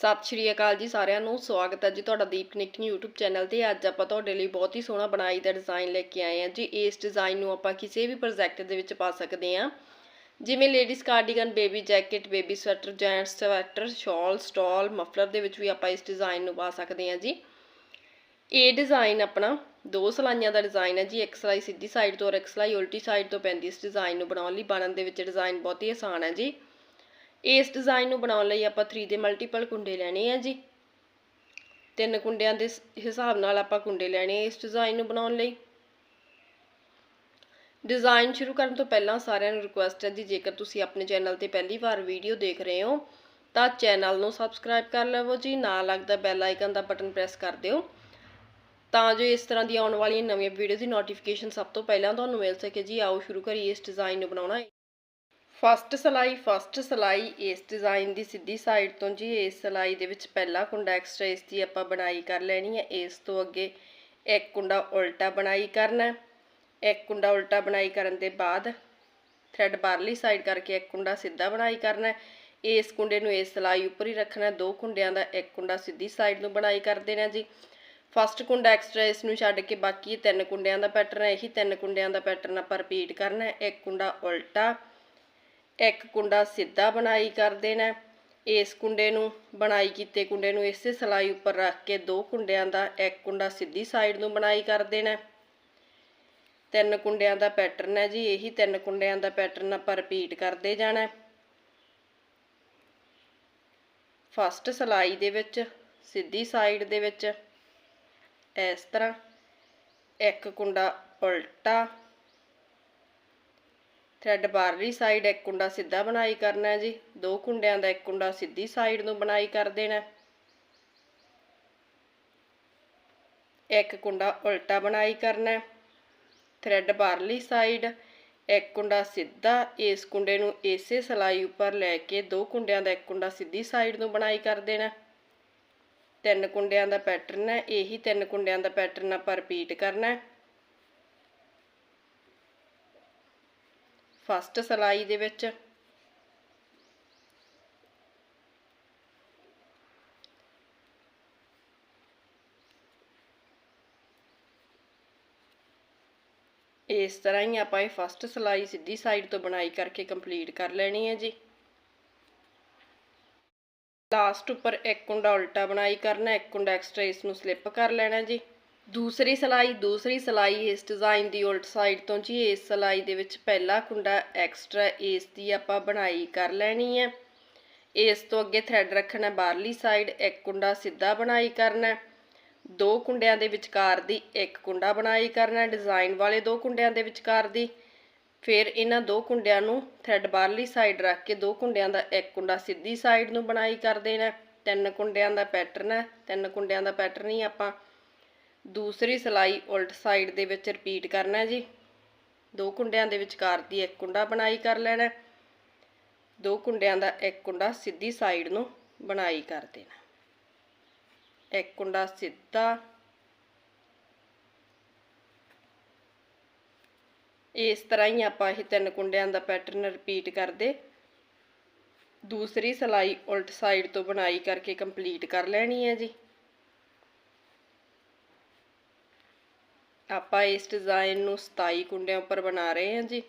ਸਤਿ ਸ਼੍ਰੀ ਅਕਾਲ ਜੀ ਸਾਰਿਆਂ ਨੂੰ, ਸਵਾਗਤ ਹੈ ਜੀ ਤੁਹਾਡਾ ਦੀਪ ਕਨੈਕਟਿੰਗ YouTube ਚੈਨਲ ਤੇ। ਅੱਜ ਆਪਾਂ ਤੁਹਾਡੇ ਲਈ ਬਹੁਤ ਹੀ ਸੋਹਣਾ ਬਣਾਈ ਦਾ ਡਿਜ਼ਾਈਨ ਲੈ ਕੇ ਆਏ ਹਾਂ ਜੀ। ਇਸ ਡਿਜ਼ਾਈਨ ਨੂੰ ਆਪਾਂ ਕਿਸੇ ਵੀ ਪ੍ਰੋਜੈਕਟ ਦੇ ਵਿੱਚ ਪਾ ਸਕਦੇ ਹਾਂ। ਜਿਵੇਂ ladies cardigan baby jacket baby sweater gents sweater shawl stole muffler ਦੇ ਵਿੱਚ ਵੀ ਆਪਾਂ ਇਸ ਡਿਜ਼ਾਈਨ ਨੂੰ ਪਾ ਸਕਦੇ ਹਾਂ ਜੀ। ਇਹ ਡਿਜ਼ਾਈਨ ਆਪਣਾ ਦੋ ਸਲਾਈਆਂ ਦਾ ਡਿਜ਼ਾਈਨ ਹੈ ਜੀ। ਇੱਕ ਸਲਾਈ ਸਿੱਧੀ ਸਾਈਡ ਤੋਂ ਔਰ ਇੱਕ ਸਲਾਈ ਉਲਟੀ ਸਾਈਡ ਤੋਂ ਪੈਂਦੀ ਇਸ ਡਿਜ਼ਾਈਨ ਨੂੰ ਬਣਾਉਣ ਲਈ। ਬਣਨ ਦੇ ਵਿੱਚ ਡਿਜ਼ਾਈਨ ਬਹੁਤ ਹੀ ਆਸਾਨ ਹੈ ਜੀ। ਇਸ ਡਿਜ਼ਾਈਨ ਨੂੰ ਬਣਾਉਣ ਲਈ ਆਪਾਂ 3 ਦੇ ਮਲਟੀਪਲ ਕੁੰਡੇ ਲੈਣੇ ਆ ਜੀ। ਤਿੰਨ ਕੁੰਡਿਆਂ ਦੇ ਹਿਸਾਬ ਨਾਲ ਆਪਾਂ ਕੁੰਡੇ ਲੈਣੇ ਆ ਇਸ ਡਿਜ਼ਾਈਨ ਨੂੰ ਬਣਾਉਣ ਲਈ। ਡਿਜ਼ਾਈਨ ਸ਼ੁਰੂ ਕਰਨ ਤੋਂ ਪਹਿਲਾਂ ਸਾਰਿਆਂ ਨੂੰ ਰਿਕੁਐਸਟ ਹੈ ਜੀ, ਜੇਕਰ ਤੁਸੀਂ ਆਪਣੇ ਚੈਨਲ ਤੇ ਪਹਿਲੀ ਵਾਰ ਵੀਡੀਓ ਦੇਖ ਰਹੇ ਹੋ, ਤਾਂ ਚੈਨਲ ਨੂੰ ਸਬਸਕ੍ਰਾਈਬ ਕਰ ਲਵੋ ਜੀ, ਨਾਲ ਲੱਗਦਾ ਬੈਲ ਆਈਕਨ ਦਾ ਬਟਨ ਪ੍ਰੈਸ ਕਰ ਦਿਓ। ਤਾਂ ਜੋ ਇਸ ਤਰ੍ਹਾਂ ਦੀ ਆਉਣ ਵਾਲੀਆਂ ਨਵੀਆਂ ਵੀਡੀਓ ਦੀ ਨੋਟੀਫਿਕੇਸ਼ਨ ਸਭ ਤੋਂ ਪਹਿਲਾਂ ਤੁਹਾਨੂੰ ਮਿਲ ਸਕੇ ਜੀ। ਆਓ ਸ਼ੁਰੂ ਕਰੀਏ ਇਸ ਡਿਜ਼ਾਈਨ ਨੂੰ ਬਣਾਉਣਾ। ਫਸਟ ਸਲਾਈ ਫਸਟ ਸਲਾਈ, ਇਸ ਡਿਜ਼ਾਈਨ ਦੀ ਸਿੱਧੀ ਸਾਈਡ ਤੋਂ ਜੀ, ਇਸ ਸਲਾਈ ਦੇ ਵਿੱਚ ਪਹਿਲਾ ਕੁੰਡਾ ਐਕਸਟਰਾ ਇਸ ਦੀ ਆਪਾਂ ਬਣਾਈ ਕਰ ਲੈਣੀ ਹੈ। ਇਸ ਤੋਂ ਅੱਗੇ ਇੱਕ ਕੁੰਡਾ ਉਲਟਾ ਬਣਾਈ ਕਰਨਾ ਇੱਕ ਕੁੰਡਾ ਉਲਟਾ ਬਣਾਈ ਕਰਨ ਦੇ ਬਾਅਦ ਥ੍ਰੈਡ ਬਾਹਰਲੀ ਸਾਈਡ ਕਰਕੇ ਇੱਕ ਕੁੰਡਾ ਸਿੱਧਾ ਬਣਾਈ ਕਰਨਾ ਇਸ ਕੁੰਡੇ ਨੂੰ ਇਸ ਸਲਾਈ ਉੱਪਰ ਹੀ ਰੱਖਣਾ ਦੋ ਕੁੰਡਿਆਂ ਦਾ ਇੱਕ ਕੁੰਡਾ ਸਿੱਧੀ ਸਾਈਡ ਨੂੰ ਬਣਾਈ ਕਰ ਦੇਣਾ ਜੀ। ਫਸਟ ਕੁੰਡਾ ਐਕਸਟਰਾ ਇਸ ਨੂੰ ਛੱਡ ਕੇ ਬਾਕੀ ਤਿੰਨ ਕੁੰਡਿਆਂ ਦਾ ਪੈਟਰਨ ਇਹੀ ਤਿੰਨ ਕੁੰਡਿਆਂ ਦਾ ਪੈਟਰਨ ਆਪਾਂ ਰਿਪੀਟ ਕਰਨਾ ਇੱਕ ਕੁੰਡਾ ਉਲਟਾ ਇੱਕ ਕੁੰਡਾ ਸਿੱਧਾ ਬਣਾਈ ਕਰ ਦੇਣਾ ਇਸ ਕੁੰਡੇ ਨੂੰ ਬਣਾਈ ਕੀਤੇ ਕੁੰਡੇ ਨੂੰ ਇਸੇ ਸਲਾਈ ਉੱਪਰ ਰੱਖ ਕੇ ਦੋ ਕੁੰਡਿਆਂ ਦਾ ਇੱਕ ਕੁੰਡਾ ਸਿੱਧੀ ਸਾਈਡ ਨੂੰ ਬਣਾਈ ਕਰ ਦੇਣਾ ਤਿੰਨ ਕੁੰਡਿਆਂ ਦਾ ਪੈਟਰਨ ਹੈ ਜੀ, ਇਹੀ ਤਿੰਨ ਕੁੰਡਿਆਂ ਦਾ ਪੈਟਰਨ ਆਪਾਂ ਰਿਪੀਟ ਕਰਦੇ ਜਾਣਾ ਫਸਟ ਸਲਾਈ ਦੇ ਵਿੱਚ, ਸਿੱਧੀ ਸਾਈਡ ਦੇ ਵਿੱਚ, ਇਸ ਤਰ੍ਹਾਂ ਇੱਕ ਕੁੰਡਾ ਉਲਟਾ ਥਰੈਡ ਬਾਹਰਲੀ ਸਾਈਡ ਇੱਕ ਕੁੰਡਾ ਸਿੱਧਾ ਬਣਾਈ ਕਰਨਾ ਹੈ ਜੀ। ਦੋ ਕੁੰਡਿਆਂ ਦਾ ਇੱਕ ਕੁੰਡਾ ਸਿੱਧੀ ਸਾਈਡ ਨੂੰ ਬਣਾਈ ਕਰ ਦੇਣਾ। ਇੱਕ ਕੁੰਡਾ ਉਲਟਾ ਬਣਾਈ ਕਰਨਾ। ਹੈ ਥ੍ਰੈਡ ਬਾਹਰਲੀ ਸਾਈਡ ਇੱਕ ਕੁੰਡਾ ਸਿੱਧਾ ਇਸ ਕੁੰਡੇ ਨੂੰ ਇਸੇ ਸਲਾਈ ਉੱਪਰ ਲੈ ਕੇ ਦੋ ਕੁੰਡਿਆਂ ਦਾ ਇੱਕ ਕੁੰਡਾ ਸਿੱਧੀ ਸਾਈਡ ਨੂੰ ਬਣਾਈ ਕਰ ਦੇਣਾ। ਤਿੰਨ ਕੁੰਡਿਆਂ ਦਾ ਪੈਟਰਨ ਹੈ, ਇਹੀ ਤਿੰਨ ਕੁੰਡਿਆਂ ਦਾ ਪੈਟਰਨ ਆਪਾਂ ਰਿਪੀਟ ਕਰਨਾ। ਹੈ ਫਸਟ ਸਲਾਈ ਦੇ ਵਿੱਚ। ਇਸ ਤਰ੍ਹਾਂ ਹੀ ਆਪਾਂ ਇਹ ਫਸਟ ਸਲਾਈ ਸਿੱਧੀ ਸਾਈਡ ਤੋਂ ਬਣਾਈ ਕਰਕੇ ਕੰਪਲੀਟ ਕਰ ਲੈਣੀ ਹੈ ਜੀ। ਲਾਸਟ ਉੱਪਰ ਇੱਕ ਕੁੰਡਾ ਉਲਟਾ ਬਣਾਈ ਕਰਨਾ, ਇੱਕ ਕੁੰਡਾ ਐਕਸਟਰਾ ਇਸ ਨੂੰ ਸਲਿੱਪ ਕਰ ਲੈਣਾ ਜੀ। ਦੂਸਰੀ ਸਲਾਈ ਦੂਸਰੀ ਸਲਾਈ ਇਸ ਡਿਜ਼ਾਈਨ ਦੀ ਉਲਟ ਸਾਈਡ ਤੋਂ ਜੀ, ਇਸ ਸਲਾਈ ਦੇ ਵਿੱਚ ਪਹਿਲਾ ਕੁੰਡਾ ਐਕਸਟਰਾ ਇਸ ਦੀ ਆਪਾਂ ਬਣਾਈ ਕਰ ਲੈਣੀ ਹੈ। ਇਸ ਤੋਂ ਅੱਗੇ ਥ੍ਰੈਡ ਰੱਖਣਾ ਬਾਹਰਲੀ ਸਾਈਡ ਇੱਕ ਕੁੰਡਾ ਸਿੱਧਾ ਬਣਾਈ ਕਰਨਾ ਦੋ ਕੁੰਡਿਆਂ ਦੇ ਵਿਚਕਾਰ ਦੀ ਇੱਕ ਕੁੰਡਾ ਬਣਾਈ ਕਰਨਾ ਡਿਜ਼ਾਈਨ ਵਾਲੇ ਦੋ ਕੁੰਡਿਆਂ ਦੇ ਵਿਚਕਾਰ ਦੀ। ਫਿਰ ਇਹਨਾਂ ਦੋ ਕੁੰਡਿਆਂ ਨੂੰ ਥ੍ਰੈਡ ਬਾਹਰਲੀ ਸਾਈਡ ਰੱਖ ਕੇ ਦੋ ਕੁੰਡਿਆਂ ਦਾ ਇੱਕ ਕੁੰਡਾ ਸਿੱਧੀ ਸਾਈਡ ਨੂੰ ਬਣਾਈ ਕਰ ਦੇਣਾ ਤਿੰਨ ਕੁੰਡਿਆਂ ਦਾ ਪੈਟਰਨ ਹੈ, ਤਿੰਨ ਕੁੰਡਿਆਂ ਦਾ ਪੈਟਰਨ ਹੀ ਆਪਾਂ ਦੂਸਰੀ ਸਿਲਾਈ ਉਲਟ ਸਾਈਡ ਦੇ ਵਿੱਚ ਰਿਪੀਟ ਕਰਨਾ ਜੀ। ਦੋ ਕੁੰਡਿਆਂ ਦੇ ਵਿਚਕਾਰ ਦੀ ਇੱਕ ਕੁੰਡਾ ਬਣਾਈ ਕਰ ਲੈਣਾ। ਦੋ ਕੁੰਡਿਆਂ ਦਾ ਇੱਕ ਕੁੰਡਾ ਸਿੱਧੀ ਸਾਈਡ ਨੂੰ ਬਣਾਈ ਕਰ ਦੇਣਾ। ਇੱਕ ਕੁੰਡਾ ਸਿੱਧਾ। ਇਸ ਤਰ੍ਹਾਂ ਹੀ ਆਪਾਂ ਇਹ ਤਿੰਨ ਕੁੰਡਿਆਂ ਦਾ ਪੈਟਰਨ ਰਿਪੀਟ ਕਰਦੇ। ਦੂਸਰੀ ਸਲਾਈ ਉਲਟ ਸਾਈਡ ਤੋਂ ਬਣਾਈ ਕਰਕੇ ਕੰਪਲੀਟ ਕਰ ਲੈਣੀ ਹੈ ਜੀ। ਆਪਾਂ ਇਸ ਡਿਜ਼ਾਈਨ ਨੂੰ 27 ਕੁੰਡਿਆਂ ਉੱਪਰ ਬਣਾ ਰਹੇ ਹਾਂ ਜੀ।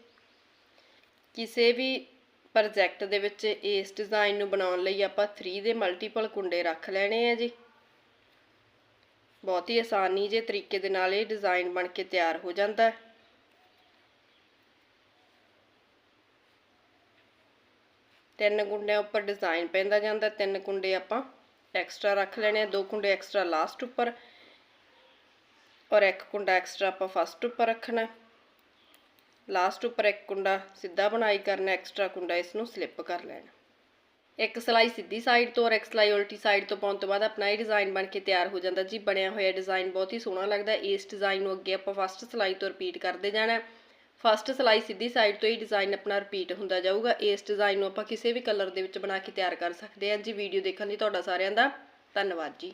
ਕਿਸੇ ਵੀ ਪ੍ਰੋਜੈਕਟ ਦੇ ਵਿੱਚ ਇਸ ਡਿਜ਼ਾਈਨ ਨੂੰ ਬਣਾਉਣ ਲਈ ਆਪਾਂ 3 ਦੇ ਮਲਟੀਪਲ ਕੁੰਡੇ ਰੱਖ ਲੈਣੇ ਆ ਜੀ। ਬਹੁਤ ਹੀ ਆਸਾਨੀ ਜੇ ਤਰੀਕੇ ਦੇ ਨਾਲ ਇਹ ਡਿਜ਼ਾਈਨ ਬਣ ਕੇ ਤਿਆਰ ਹੋ ਜਾਂਦਾ ਹੈ। ਤਿੰਨ ਕੁੰਡਿਆਂ ਉੱਪਰ ਡਿਜ਼ਾਈਨ ਪੈਂਦਾ ਜਾਂਦਾ, ਤਿੰਨ ਕੁੰਡੇ ਆਪਾਂ ਐਕਸਟਰਾ ਰੱਖ ਲੈਣੇ ਆ, ਦੋ ਕੁੰਡੇ ਐਕਸਟਰਾ ਲਾਸਟ ਉੱਪਰ। ਔਰ ਇੱਕ ਕੁੰਡਾ ਐਕਸਟਰਾ ਆਪਾਂ ਫਸਟ ਉੱਪਰ ਰੱਖਣਾ ਲਾਸਟ ਉੱਪਰ ਇੱਕ ਕੁੰਡਾ ਸਿੱਧਾ ਬਣਾਈ ਕਰਨਾ ਐਕਸਟਰਾ ਕੁੰਡਾ ਇਸ ਨੂੰ ਸਲਿੱਪ ਕਰ ਲੈਣਾ। ਇੱਕ ਸਲਾਈ ਸਿੱਧੀ ਸਾਈਡ ਤੋਂ ਔਰ ਇੱਕ ਸਲਾਈ ਉਲਟੀ ਸਾਈਡ ਤੋਂ ਪਾਉਣ ਤੋਂ ਬਾਅਦ ਆਪਣਾ ਇਹ ਡਿਜ਼ਾਈਨ ਬਣ ਕੇ ਤਿਆਰ ਹੋ ਜਾਂਦਾ। ਜੀ, ਬਣਿਆ ਹੋਇਆ ਡਿਜ਼ਾਈਨ ਬਹੁਤ ਹੀ ਸੋਹਣਾ ਲੱਗਦਾ ਇਸ ਡਿਜ਼ਾਈਨ ਨੂੰ ਅੱਗੇ ਆਪਾਂ ਫਸਟ ਸਲਾਈ ਤੋਂ ਰਿਪੀਟ ਕਰਦੇ ਜਾਣਾ ਫਸਟ ਸਲਾਈ ਸਿੱਧੀ ਸਾਈਡ ਤੋਂ ਹੀ ਡਿਜ਼ਾਈਨ ਆਪਣਾ ਰਿਪੀਟ ਹੁੰਦਾ ਜਾਊਗਾ। ਇਸ ਡਿਜ਼ਾਈਨ ਨੂੰ ਆਪਾਂ ਕਿਸੇ ਵੀ ਕਲਰ ਦੇ ਵਿੱਚ ਬਣਾ ਕੇ ਤਿਆਰ ਕਰ ਸਕਦੇ ਹਾਂ। ਜੀ ਵੀਡੀਓ ਦੇਖਣ ਲਈ ਤੁਹਾਡਾ ਸਾਰਿਆਂ ਦਾ ਧੰਨਵਾਦ ਜੀ।